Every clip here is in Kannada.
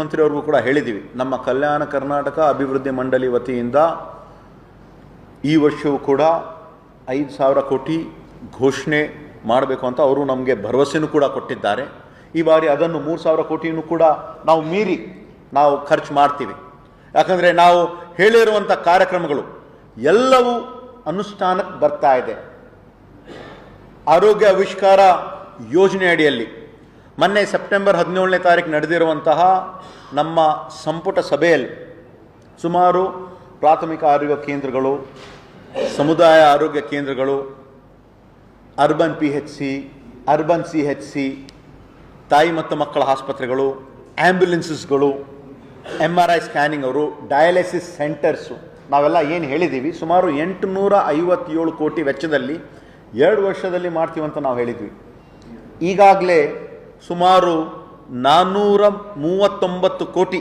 ಮಂತ್ರಿಯವ್ರಿಗೂ ಕೂಡ ಹೇಳಿದ್ದೀವಿ ನಮ್ಮ ಕಲ್ಯಾಣ ಕರ್ನಾಟಕ ಅಭಿವೃದ್ಧಿ ಮಂಡಳಿ ವತಿಯಿಂದ ಈ ವರ್ಷವೂ ಕೂಡ ಐದು ಸಾವಿರ ಕೋಟಿ ಘೋಷಣೆ ಮಾಡಬೇಕು ಅಂತ ಅವರು ನಮಗೆ ಭರವಸೆನೂ ಕೂಡ ಕೊಟ್ಟಿದ್ದಾರೆ. ಈ ಬಾರಿ ಅದನ್ನು ಮೂರು ಸಾವಿರ ಕೋಟಿನೂ ಕೂಡ ನಾವು ಮೀರಿ ನಾವು ಖರ್ಚು ಮಾಡ್ತೀವಿ. ಯಾಕಂದರೆ ನಾವು ಹೇಳಿರುವಂಥ ಕಾರ್ಯಕ್ರಮಗಳು ಎಲ್ಲವೂ ಅನುಷ್ಠಾನಕ್ಕೆ ಬರ್ತಾ ಇದೆ. ಆರೋಗ್ಯ ಆವಿಷ್ಕಾರ ಯೋಜನೆ ಅಡಿಯಲ್ಲಿ ಮೊನ್ನೆ ಸೆಪ್ಟೆಂಬರ್ ಹದಿನೇಳನೇ ತಾರೀಕು ನಡೆದಿರುವಂತಹ ನಮ್ಮ ಸಂಪುಟ ಸಭೆಯಲ್ಲಿ ಸುಮಾರು ಪ್ರಾಥಮಿಕ ಆರೋಗ್ಯ ಕೇಂದ್ರಗಳು, ಸಮುದಾಯ ಆರೋಗ್ಯ ಕೇಂದ್ರಗಳು, urban P H C, urban C H C, ತಾಯಿ ಮತ್ತು ಮಕ್ಕಳ ಆಸ್ಪತ್ರೆಗಳು ಆ್ಯಂಬ್ಯುಲೆನ್ಸಸ್ಗಳು ಎಂ ಆರ್ ಐ ಸ್ಕ್ಯಾನಿಂಗ್ ಅವರು, ಡಯಾಲಿಸಿಸ್ ಸೆಂಟರ್ಸು, ನಾವೆಲ್ಲ ಏನು ಹೇಳಿದ್ದೀವಿ, ಸುಮಾರು ಎಂಟುನೂರ ಐವತ್ತೇಳು ಕೋಟಿ ವೆಚ್ಚದಲ್ಲಿ ಎರಡು ವರ್ಷದಲ್ಲಿ ಮಾಡ್ತೀವಂತ ನಾವು ಹೇಳಿದ್ವಿ. ಈಗಾಗಲೇ ಸುಮಾರು ನಾನ್ನೂರ ಮೂವತ್ತೊಂಬತ್ತು ಕೋಟಿ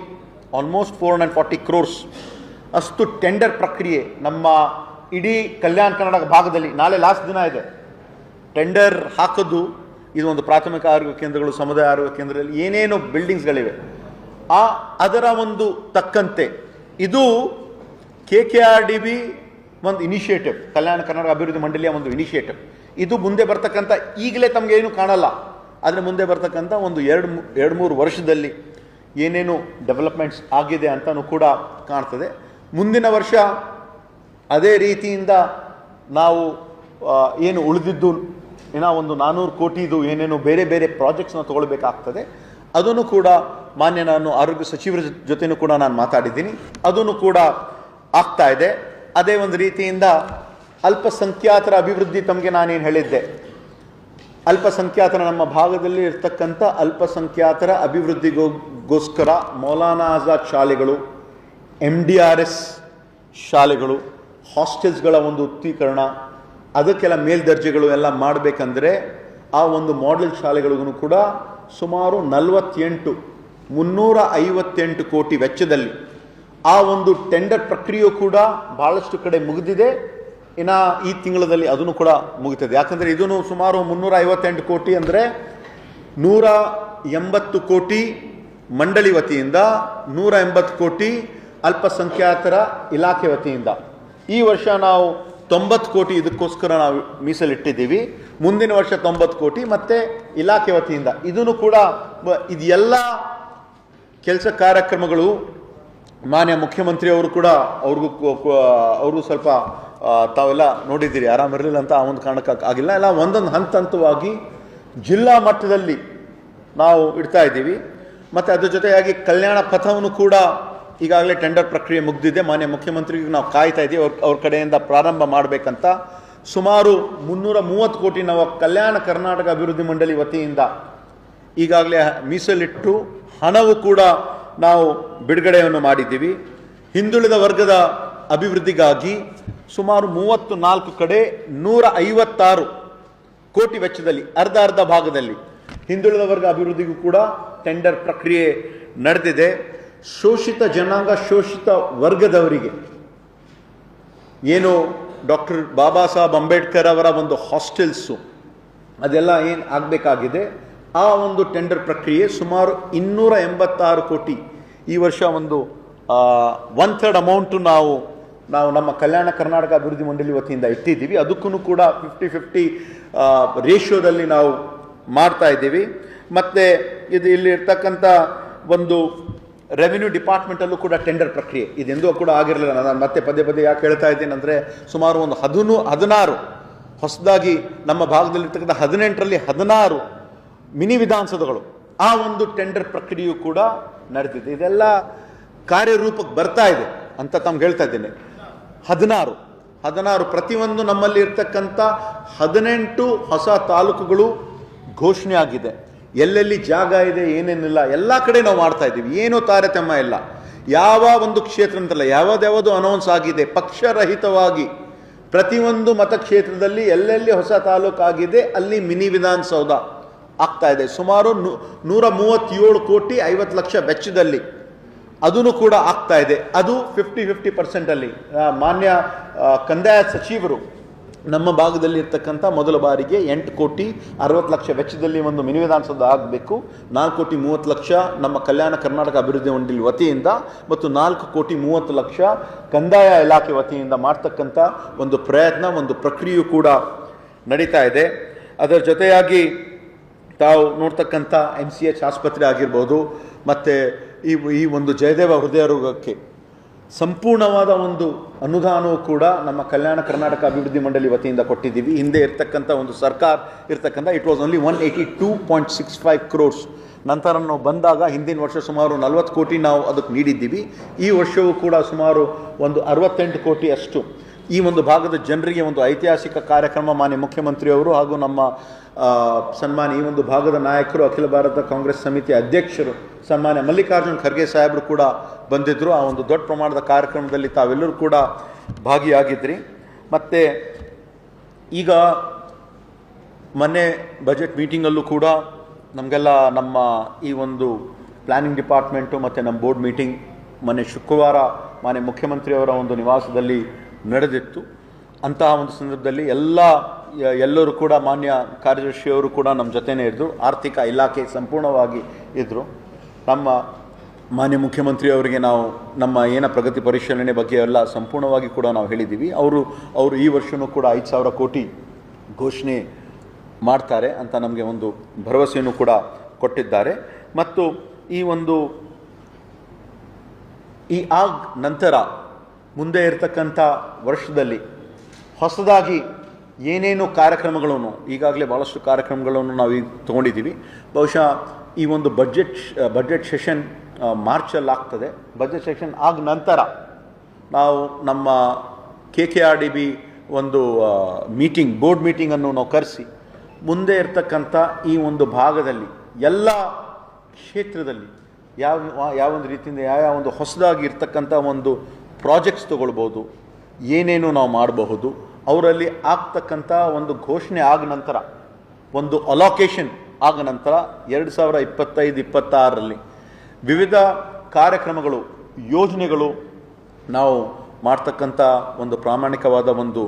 almost four hundred forty crores ಅಷ್ಟು ಟೆಂಡರ್ ಪ್ರಕ್ರಿಯೆ ನಮ್ಮ ಇಡೀ ಕಲ್ಯಾಣ ಕರ್ನಾಟಕ ಭಾಗದಲ್ಲಿ ನಾಳೆ ಲಾಸ್ಟ್ ದಿನ ಇದೆ. ಟೆಂಡರ್ ಹಾಕೋದು, ಇದು ಒಂದು ಪ್ರಾಥಮಿಕ ಆರೋಗ್ಯ ಕೇಂದ್ರಗಳು, ಸಮುದಾಯ ಆರೋಗ್ಯ ಕೇಂದ್ರದಲ್ಲಿ ಏನೇನು ಬಿಲ್ಡಿಂಗ್ಸ್ಗಳಿವೆ ಆ ಅದರ ಒಂದು ತಕ್ಕಂತೆ ಇದು K K R D B ಒಂದು ಇನಿಷಿಯೇಟಿವ್ ಕಲ್ಯಾಣ ಕರ್ನಾಟಕ ಅಭಿವೃದ್ಧಿ ಮಂಡಳಿಯ ಒಂದು ಇನಿಷಿಯೇಟಿವ್ ಇದು ಮುಂದೆ ಬರ್ತಕ್ಕಂಥ ಈಗಲೇ ತಮಗೆ ಏನು ಕಾಣಲ್ಲ. ಆದರೆ ಮುಂದೆ ಬರ್ತಕ್ಕಂಥ ಒಂದು ಎರಡು ಎರಡು ಮೂರು ವರ್ಷದಲ್ಲಿ ಏನೇನು ಡೆವಲಪ್ಮೆಂಟ್ಸ್ ಆಗಿದೆ ಅಂತಲೂ ಕೂಡ ಕಾಣ್ತದೆ. ಮುಂದಿನ ವರ್ಷ ಅದೇ ರೀತಿಯಿಂದ ನಾವು ಏನು ಉಳಿದಿದ್ದು, ಏನೋ ಒಂದು ನಾನ್ನೂರು ಕೋಟಿದು ಏನೇನು ಬೇರೆ ಬೇರೆ ಪ್ರಾಜೆಕ್ಟ್ಸ್ನ ತೊಗೊಳ್ಬೇಕಾಗ್ತದೆ. ಅದನ್ನು ಕೂಡ ಮಾನ್ಯ ನಾನು ಆರೋಗ್ಯ ಸಚಿವರ ಜೊತೆನೂ ಕೂಡ ನಾನು ಮಾತಾಡಿದ್ದೀನಿ. ಅದನ್ನು ಕೂಡ ಆಗ್ತಾ ಇದೆ. ಅದೇ ಒಂದು ರೀತಿಯಿಂದ ಅಲ್ಪಸಂಖ್ಯಾತರ ಅಭಿವೃದ್ಧಿ ತಮಗೆ ನಾನೇನು ಹೇಳಿದ್ದೆ. ಅಲ್ಪಸಂಖ್ಯಾತರ ನಮ್ಮ ಭಾಗದಲ್ಲಿ ಇರ್ತಕ್ಕಂಥ ಅಲ್ಪಸಂಖ್ಯಾತರ ಅಭಿವೃದ್ಧಿಗೋಸ್ಕರ ಮೌಲಾನಾ ಆಜಾದ್ ಶಾಲೆಗಳು ಎಂ ಡಿ ಆರ್ ಎಸ್ ಶಾಲೆಗಳು, ಹಾಸ್ಟೆಲ್ಸ್ಗಳ ಒಂದು ಉತ್ತೀಕರಣ, ಅದಕ್ಕೆಲ್ಲ ಮೇಲ್ದರ್ಜೆಗಳು ಎಲ್ಲ ಮಾಡಬೇಕಂದ್ರೆ ಆ ಒಂದು ಮಾಡೆಲ್ ಶಾಲೆಗಳಿಗೂ ಕೂಡ ಸುಮಾರು ನಲವತ್ತೆಂಟು ಮುನ್ನೂರ ಐವತ್ತೆಂಟು ಕೋಟಿ ವೆಚ್ಚದಲ್ಲಿ ಆ ಒಂದು ಟೆಂಡರ್ ಪ್ರಕ್ರಿಯೆ ಕೂಡ ಭಾಳಷ್ಟು ಕಡೆ ಮುಗಿದಿದೆ. ಇನ್ನು ಈ ತಿಂಗಳಲ್ಲಿ ಅದನ್ನು ಕೂಡ ಮುಗಿತದೆ. ಯಾಕಂದರೆ ಇದನ್ನು ಸುಮಾರು ಮುನ್ನೂರ ಐವತ್ತೆಂಟು ಕೋಟಿ ಅಂದರೆ ನೂರ ಎಂಬತ್ತು ಕೋಟಿ ಮಂಡಳಿ ವತಿಯಿಂದ, ನೂರ ಎಂಬತ್ತು ಕೋಟಿ ಅಲ್ಪಸಂಖ್ಯಾತರ ಇಲಾಖೆ ವತಿಯಿಂದ. ಈ ವರ್ಷ ನಾವು ತೊಂಬತ್ತು ಕೋಟಿ ಇದಕ್ಕೋಸ್ಕರ ನಾವು ಮೀಸಲಿಟ್ಟಿದ್ದೀವಿ. ಮುಂದಿನ ವರ್ಷ ತೊಂಬತ್ತು ಕೋಟಿ ಮತ್ತು ಇಲಾಖೆ ವತಿಯಿಂದ. ಇದನ್ನು ಕೂಡ ಇದೆಲ್ಲ ಕೆಲಸ ಕಾರ್ಯಕ್ರಮಗಳು ಮಾನ್ಯ ಮುಖ್ಯಮಂತ್ರಿಯವರು ಕೂಡ ಅವ್ರಿಗೂ ಅವರು ಸ್ವಲ್ಪ ತಾವೆಲ್ಲ ನೋಡಿದ್ದೀರಿ ಆರಾಮಿರಲಿಲ್ಲ ಅಂತ ಆ ಒಂದು ಕಾರಣಕ್ಕೆ ಆಗಿಲ್ಲ. ಎಲ್ಲ ಒಂದೊಂದು ಹಂತ ಹಂತವಾಗಿ ಜಿಲ್ಲಾ ಮಟ್ಟದಲ್ಲಿ ನಾವು ಇಡ್ತಾ ಇದ್ದೀವಿ. ಮತ್ತು ಅದ್ರ ಜೊತೆಯಾಗಿ ಕಲ್ಯಾಣ ಪಥವನ್ನು ಕೂಡ ಈಗಾಗಲೇ ಟೆಂಡರ್ ಪ್ರಕ್ರಿಯೆ ಮುಗಿದಿದೆ. ಮಾನ್ಯ ಮುಖ್ಯಮಂತ್ರಿಗೆ ನಾವು ಕಾಯ್ತಾ ಇದ್ದೀವಿ. ಅವ್ರ ಅವ್ರ ಕಡೆಯಿಂದ ಪ್ರಾರಂಭ ಮಾಡಬೇಕಂತ. ಸುಮಾರು ಮುನ್ನೂರ ಮೂವತ್ತು ಕೋಟಿ ನಾವು ಕಲ್ಯಾಣ ಕರ್ನಾಟಕ ಅಭಿವೃದ್ಧಿ ಮಂಡಳಿ ವತಿಯಿಂದ ಈಗಾಗಲೇ ಮೀಸಲಿಟ್ಟು ಹಣವು ಕೂಡ ನಾವು ಬಿಡುಗಡೆಯನ್ನು ಮಾಡಿದ್ದೀವಿ. ಹಿಂದುಳಿದ ವರ್ಗದ ಅಭಿವೃದ್ಧಿಗಾಗಿ ಸುಮಾರು ಮೂವತ್ತು ನಾಲ್ಕು ಕಡೆ ನೂರ ಐವತ್ತಾರು ಕೋಟಿ ವೆಚ್ಚದಲ್ಲಿ, ಅರ್ಧ ಅರ್ಧ ಭಾಗದಲ್ಲಿ ಹಿಂದುಳಿದ ವರ್ಗ ಅಭಿವೃದ್ಧಿಗೂ ಕೂಡ ಟೆಂಡರ್ ಪ್ರಕ್ರಿಯೆ ನಡೆದಿದೆ. ಶೋಷಿತ ಜನಾಂಗ, ಶೋಷಿತ ವರ್ಗದವರಿಗೆ ಏನು ಡಾಕ್ಟರ್ ಬಾಬಾ ಸಾಹೇಬ್ ಅಂಬೇಡ್ಕರ್ ಅವರ ಒಂದು ಹಾಸ್ಟೆಲ್ಸು, ಅದೆಲ್ಲ ಏನು ಆಗಬೇಕಾಗಿದೆ? ಆ ಒಂದು ಟೆಂಡರ್ ಪ್ರಕ್ರಿಯೆ ಸುಮಾರು ಇನ್ನೂರ ಎಂಬತ್ತಾರು ಕೋಟಿ ಈ ವರ್ಷ ಒಂದು ಒನ್ ಥರ್ಡ್ ಅಮೌಂಟು ನಾವು ನಾವು ನಮ್ಮ ಕಲ್ಯಾಣ ಕರ್ನಾಟಕ ಅಭಿವೃದ್ಧಿ ಮಂಡಳಿ ವತಿಯಿಂದ ಇಟ್ಟಿದ್ದೀವಿ ಅದಕ್ಕೂ ಕೂಡ ಫಿಫ್ಟಿ ಫಿಫ್ಟಿ ರೇಷಿಯೋದಲ್ಲಿ ನಾವು ಮಾಡ್ತಾ ಇದ್ದೀವಿ. ಮತ್ತು ಇದು ಇಲ್ಲಿ ಇರ್ತಕ್ಕಂಥ ಒಂದು ರೆವಿನ್ಯೂ ಡಿಪಾರ್ಟ್ಮೆಂಟಲ್ಲೂ ಕೂಡ ಟೆಂಡರ್ ಪ್ರಕ್ರಿಯೆ. ಇದೆಂದೂ ಕೂಡ ಆಗಿರಲಿಲ್ಲ. ನಾನು ಮತ್ತೆ ಪದೇ ಪದೇ ಯಾಕೆ ಹೇಳ್ತಾ ಇದ್ದೀನಿ ಅಂದರೆ ಸುಮಾರು ಒಂದು ಹದಿನೂ, ಹದಿನಾರು, ಹೊಸದಾಗಿ ನಮ್ಮ ಭಾಗದಲ್ಲಿರ್ತಕ್ಕಂಥ ಹದಿನೆಂಟರಲ್ಲಿ ಹದಿನಾರು ಮಿನಿ ವಿಧಾನಸೌಧಗಳು ಆ ಒಂದು ಟೆಂಡರ್ ಪ್ರಕ್ರಿಯೆಯು ಕೂಡ ನಡೆದಿದೆ. ಇದೆಲ್ಲ ಕಾರ್ಯರೂಪಕ್ಕೆ ಬರ್ತಾ ಇದೆ ಅಂತ ತಮ್ಗೆ ಹೇಳ್ತಾ ಇದ್ದೇನೆ. ಹದಿನಾರು. ಹದಿನಾರು ಪ್ರತಿಯೊಂದು ನಮ್ಮಲ್ಲಿ ಇರ್ತಕ್ಕಂಥ ಹದಿನೆಂಟು ಹೊಸ ತಾಲೂಕುಗಳು ಘೋಷಣೆ ಆಗಿದೆ. ಎಲ್ಲೆಲ್ಲಿ ಜಾಗ ಇದೆ, ಏನೇನಿಲ್ಲ, ಎಲ್ಲ ಕಡೆ ನಾವು ಮಾಡ್ತಾ ಇದ್ದೀವಿ. ಏನೂ ತಾರತಮ್ಯ ಇಲ್ಲ. ಯಾವ ಒಂದು ಕ್ಷೇತ್ರ ಅಂತಲ್ಲ, ಯಾವ್ದ್ಯಾವುದು ಅನೌನ್ಸ್ ಆಗಿದೆ. ಪಕ್ಷರಹಿತವಾಗಿ ಪ್ರತಿಯೊಂದು ಮತಕ್ಷೇತ್ರದಲ್ಲಿ ಎಲ್ಲೆಲ್ಲಿ ಹೊಸ ತಾಲೂಕು ಆಗಿದೆ, ಅಲ್ಲಿ ಮಿನಿ ವಿಧಾನಸೌಧ ಆಗ್ತಾ ಇದೆ. ಸುಮಾರು ನೂರ ಮೂವತ್ತೇಳು ಕೋಟಿ ಐವತ್ತು ಲಕ್ಷ ವೆಚ್ಚದಲ್ಲಿ ಅದನ್ನು ಕೂಡ ಆಗ್ತಾ ಇದೆ. ಅದು ಫಿಫ್ಟಿ ಫಿಫ್ಟಿ ಪರ್ಸೆಂಟಲ್ಲಿ ಮಾನ್ಯ ಕಂದಾಯ ಸಚಿವರು ನಮ್ಮ ಭಾಗದಲ್ಲಿ ಇರ್ತಕ್ಕಂಥ ಮೊದಲ ಬಾರಿಗೆ ಎಂಟು ಕೋಟಿ ಅರವತ್ತು ಲಕ್ಷ ವೆಚ್ಚದಲ್ಲಿ ಒಂದು ಮಿನಿ ವಿಧಾನಸೌಧ ಆಗಬೇಕು. ನಾಲ್ಕು ಕೋಟಿ ಮೂವತ್ತು ಲಕ್ಷ ನಮ್ಮ ಕಲ್ಯಾಣ ಕರ್ನಾಟಕ ಅಭಿವೃದ್ಧಿ ಮಂಡಳಿ ವತಿಯಿಂದ ಮತ್ತು ನಾಲ್ಕು ಕೋಟಿ ಮೂವತ್ತು ಲಕ್ಷ ಕಂದಾಯ ಇಲಾಖೆ ವತಿಯಿಂದ ಮಾಡ್ತಕ್ಕಂಥ ಒಂದು ಪ್ರಯತ್ನ, ಒಂದು ಪ್ರಕ್ರಿಯೆಯು ಕೂಡ ನಡೀತಾ ಇದೆ. ಅದರ ಜೊತೆಯಾಗಿ ತಾವು ನೋಡ್ತಕ್ಕಂಥ ಎಂ ಸಿ ಎಚ್ ಆಸ್ಪತ್ರೆ ಆಗಿರ್ಬೋದು, ಮತ್ತು ಈ ಈ ಒಂದು ಜಯದೇವ ಹೃದಯ ರೋಗಕ್ಕೆ ಸಂಪೂರ್ಣವಾದ ಒಂದು ಅನುದಾನವೂ ಕೂಡ ನಮ್ಮ ಕಲ್ಯಾಣ ಕರ್ನಾಟಕ ಅಭಿವೃದ್ಧಿ ಮಂಡಳಿ ವತಿಯಿಂದ ಕೊಟ್ಟಿದ್ದೀವಿ. ಹಿಂದೆ ಇರ್ತಕ್ಕಂಥ ಒಂದು ಸರ್ಕಾರ ಇರ್ತಕ್ಕಂಥ it was only one eighty two point six five crores ನಂತರ ನಾವು ಬಂದಾಗ ಹಿಂದಿನ ವರ್ಷ ಸುಮಾರು ನಲವತ್ತು ಕೋಟಿ ನಾವು ಅದಕ್ಕೆ ನೀಡಿದ್ದೀವಿ. ಈ ವರ್ಷವೂ ಕೂಡ ಸುಮಾರು ಒಂದು ಅರವತ್ತೆಂಟು ಕೋಟಿ ಅಷ್ಟು. ಈ ಒಂದು ಭಾಗದ ಜನರಿಗೆ ಒಂದು ಐತಿಹಾಸಿಕ ಕಾರ್ಯಕ್ರಮ ಮಾನ್ಯ ಮುಖ್ಯಮಂತ್ರಿಯವರು ಹಾಗೂ ನಮ್ಮ ಸನ್ಮಾನ ಈ ಒಂದು ಭಾಗದ ನಾಯಕರು, ಅಖಿಲ ಭಾರತ ಕಾಂಗ್ರೆಸ್ ಸಮಿತಿ ಅಧ್ಯಕ್ಷರು ಸನ್ಮಾನ್ಯ ಮಲ್ಲಿಕಾರ್ಜುನ್ ಖರ್ಗೆ ಸಾಹೇಬರು ಕೂಡ ಬಂದಿದ್ದರು ಆ ಒಂದು ದೊಡ್ಡ ಪ್ರಮಾಣದ ಕಾರ್ಯಕ್ರಮದಲ್ಲಿ ತಾವೆಲ್ಲರೂ ಕೂಡ ಭಾಗಿಯಾಗಿದ್ರಿ. ಮತ್ತು ಈಗ ಮೊನ್ನೆ ಬಜೆಟ್ ಮೀಟಿಂಗಲ್ಲೂ ಕೂಡ ನಮಗೆಲ್ಲ ನಮ್ಮ ಈ ಒಂದು ಪ್ಲ್ಯಾನಿಂಗ್ ಡಿಪಾರ್ಟ್ಮೆಂಟು ಮತ್ತು ನಮ್ಮ ಬೋರ್ಡ್ ಮೀಟಿಂಗ್ ಮೊನ್ನೆ ಶುಕ್ರವಾರ ಮಾನ್ಯ ಮುಖ್ಯಮಂತ್ರಿಯವರ ಒಂದು ನಿವಾಸದಲ್ಲಿ ನಡೆದಿತ್ತು. ಅಂತಹ ಒಂದು ಸಂದರ್ಭದಲ್ಲಿ ಎಲ್ಲ, ಎಲ್ಲರೂ ಕೂಡ ಮಾನ್ಯ ಕಾರ್ಯದರ್ಶಿಯವರು ಕೂಡ ನಮ್ಮ ಜೊತೆನೇ ಇದ್ದರು. ಆರ್ಥಿಕ ಇಲಾಖೆ ಸಂಪೂರ್ಣವಾಗಿ ಇದ್ದರು. ನಮ್ಮ ಮಾನ್ಯ ಮುಖ್ಯಮಂತ್ರಿಯವರಿಗೆ ನಾವು ನಮ್ಮ ಏನ ಪ್ರಗತಿ ಪರಿಶೀಲನೆ ಬಗ್ಗೆ ಎಲ್ಲ ಸಂಪೂರ್ಣವಾಗಿ ಕೂಡ ನಾವು ಹೇಳಿದ್ದೀವಿ. ಅವರು ಅವರು ಈ ವರ್ಷವೂ ಕೂಡ ಐದು ಸಾವಿರ ಕೋಟಿ ಘೋಷಣೆ ಮಾಡ್ತಾರೆ ಅಂತ ನಮಗೆ ಒಂದು ಭರವಸೆಯನ್ನು ಕೂಡ ಕೊಟ್ಟಿದ್ದಾರೆ. ಮತ್ತು ಈ ಒಂದು ಈ ಆಗ್ ನಂತರ ಮುಂದೆ ಇರತಕ್ಕಂಥ ವರ್ಷದಲ್ಲಿ ಹೊಸದಾಗಿ ಏನೇನು ಕಾರ್ಯಕ್ರಮಗಳನ್ನು ಈಗಾಗಲೇ ಭಾಳಷ್ಟು ಕಾರ್ಯಕ್ರಮಗಳನ್ನು ನಾವು ಈಗ ತೊಗೊಂಡಿದ್ದೀವಿ. ಬಹುಶಃ ಈ ಒಂದು ಬಜೆಟ್ ಬಜೆಟ್ ಸೆಷನ್ ಮಾರ್ಚಲ್ಲಿ ಆಗ್ತದೆ ಬಜೆಟ್ ಸೆಷನ್ ಆದ ನಂತರ ನಾವು ನಮ್ಮ K K R D B ಒಂದು ಮೀಟಿಂಗ್ ಬೋರ್ಡ್ ಮೀಟಿಂಗನ್ನು ನಾವು ಕರೆಸಿ ಮುಂದೆ ಇರ್ತಕ್ಕಂಥ ಈ ಒಂದು ಭಾಗದಲ್ಲಿ ಎಲ್ಲ ಕ್ಷೇತ್ರದಲ್ಲಿ ಯಾವ ಯಾವ ಒಂದು ರೀತಿಯಿಂದ ಯಾವ ಯಾವ ಒಂದು ಹೊಸದಾಗಿ ಇರ್ತಕ್ಕಂಥ ಒಂದು ಪ್ರಾಜೆಕ್ಟ್ಸ್ ತೊಗೊಳ್ಬೋದು ಏನೇನು ನಾವು ಮಾಡಬಹುದು ಅವರಲ್ಲಿ ಆಗ್ತಕ್ಕಂಥ ಒಂದು ಘೋಷಣೆ ಆದ ನಂತರ ಒಂದು ಅಲೋಕೇಶನ್ ಆದ ನಂತರ ಎರಡು ಸಾವಿರ ಇಪ್ಪತ್ತೈದು, ಇಪ್ಪತ್ತಾರರಲ್ಲಿ ವಿವಿಧ ಕಾರ್ಯಕ್ರಮಗಳು, ಯೋಜನೆಗಳು ನಾವು ಮಾಡ್ತಕ್ಕಂಥ ಒಂದು ಪ್ರಾಮಾಣಿಕವಾದ ಒಂದು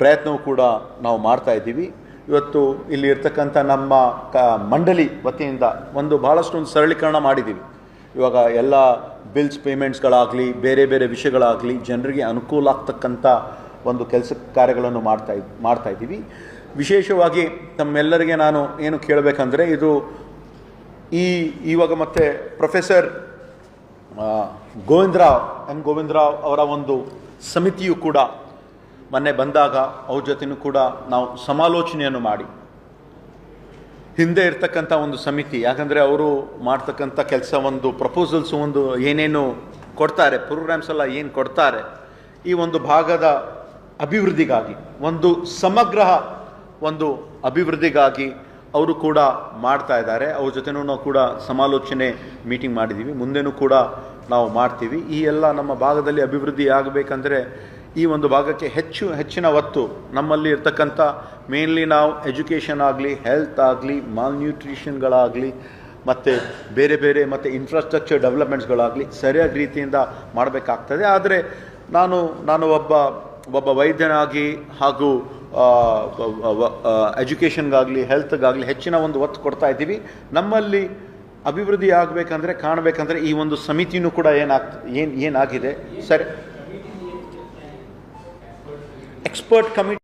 ಪ್ರಯತ್ನವೂ ಕೂಡ ನಾವು ಮಾಡ್ತಾ ಇದ್ದೀವಿ. ಇವತ್ತು ಇಲ್ಲಿ ಇರ್ತಕ್ಕಂಥ ನಮ್ಮ ಕ ಮಂಡಳಿ ವತಿಯಿಂದ ಒಂದು ಭಾಳಷ್ಟು ಒಂದು ಸರಳೀಕರಣ ಮಾಡಿದ್ದೀವಿ. ಇವಾಗ ಎಲ್ಲ ಬಿಲ್ಸ್ ಪೇಮೆಂಟ್ಸ್ಗಳಾಗಲಿ, ಬೇರೆ ಬೇರೆ ವಿಷಯಗಳಾಗಲಿ ಜನರಿಗೆ ಅನುಕೂಲ ಆಗ್ತಕ್ಕಂಥ ಒಂದು ಕೆಲಸ ಕಾರ್ಯಗಳನ್ನು ಮಾಡ್ತಾ ಮಾಡ್ತಾ ಇದ್ದೀವಿ. ವಿಶೇಷವಾಗಿ ತಮ್ಮೆಲ್ಲರಿಗೆ ನಾನು ಏನು ಕೇಳಬೇಕಂದ್ರೆ ಇದು ಈ ಇವಾಗ ಮತ್ತೆ ಪ್ರೊಫೆಸರ್ ಗೋವಿಂದರಾವ್ ಎಂ. ಗೋವಿಂದರಾವ್ ಅವರ ಒಂದು ಸಮಿತಿಯು ಕೂಡ ಮೊನ್ನೆ ಬಂದಾಗ ಅವ್ರ ಜೊತೆನೂ ಕೂಡ ನಾವು ಸಮಾಲೋಚನೆಯನ್ನು ಮಾಡಿ. ಹಿಂದೆ ಇರ್ತಕ್ಕಂಥ ಒಂದು ಸಮಿತಿ, ಯಾಕಂದರೆ ಅವರು ಮಾಡ್ತಕ್ಕಂಥ ಕೆಲಸ ಒಂದು ಪ್ರಪೋಸಲ್ಸ್ ಒಂದು ಏನೇನು ಕೊಡ್ತಾರೆ ಪ್ರೋಗ್ರಾಮ್ಸ್ ಎಲ್ಲ ಏನು ಕೊಡ್ತಾರೆ, ಈ ಒಂದು ಭಾಗದ ಅಭಿವೃದ್ಧಿಗಾಗಿ, ಒಂದು ಸಮಗ್ರ ಒಂದು ಅಭಿವೃದ್ಧಿಗಾಗಿ ಅವರು ಕೂಡ ಮಾಡ್ತಾ ಇದ್ದಾರೆ. ಅವ್ರ ಜೊತೆನೂ ನಾವು ಕೂಡ ಸಮಾಲೋಚನೆ ಮೀಟಿಂಗ್ ಮಾಡಿದ್ದೀವಿ ಮುಂದೆನೂ ಕೂಡ ನಾವು ಮಾಡ್ತೀವಿ. ಈ ಎಲ್ಲ ನಮ್ಮ ಭಾಗದಲ್ಲಿ ಅಭಿವೃದ್ಧಿ ಆಗಬೇಕಂದ್ರೆ ಈ ಒಂದು ಭಾಗಕ್ಕೆ ಹೆಚ್ಚು ಹೆಚ್ಚಿನ ಒತ್ತು ನಮ್ಮಲ್ಲಿ ಇರ್ತಕ್ಕಂಥ ಮೇನ್ಲಿ ನಾವು ಎಜುಕೇಷನ್ ಆಗಲಿ ಹೆಲ್ತ್ ಆಗಲಿ ಮಾಲ್ನ್ಯೂಟ್ರಿಷನ್ಗಳಾಗಲಿ ಮತ್ತು ಬೇರೆ ಬೇರೆ ಮತ್ತು ಇನ್ಫ್ರಾಸ್ಟ್ರಕ್ಚರ್ ಡೆವಲಪ್ಮೆಂಟ್ಸ್ಗಳಾಗಲಿ ಸರಿಯಾದ ರೀತಿಯಿಂದ ಮಾಡಬೇಕಾಗ್ತದೆ. ಆದರೆ ನಾನು ನಾನು ಒಬ್ಬ ಒಬ್ಬ ವೈದ್ಯನಾಗಿ ಹಾಗೂ ಎಜುಕೇಷನ್ಗಾಗಲಿ ಹೆಲ್ತ್ಗಾಗಲಿ ಹೆಚ್ಚಿನ ಒಂದು ಒತ್ತು ಕೊಡ್ತಾ ಇದ್ದೀವಿ. ನಮ್ಮಲ್ಲಿ ಅಭಿವೃದ್ಧಿ ಆಗಬೇಕಂದ್ರೆ, ಕಾಣಬೇಕಂದ್ರೆ ಈ ಒಂದು ಸಮಿತಿನೂ ಕೂಡ ಏನಾಗ್ತ ಏನು, ಏನಾಗಿದೆ? ಸರಿ. Expert committee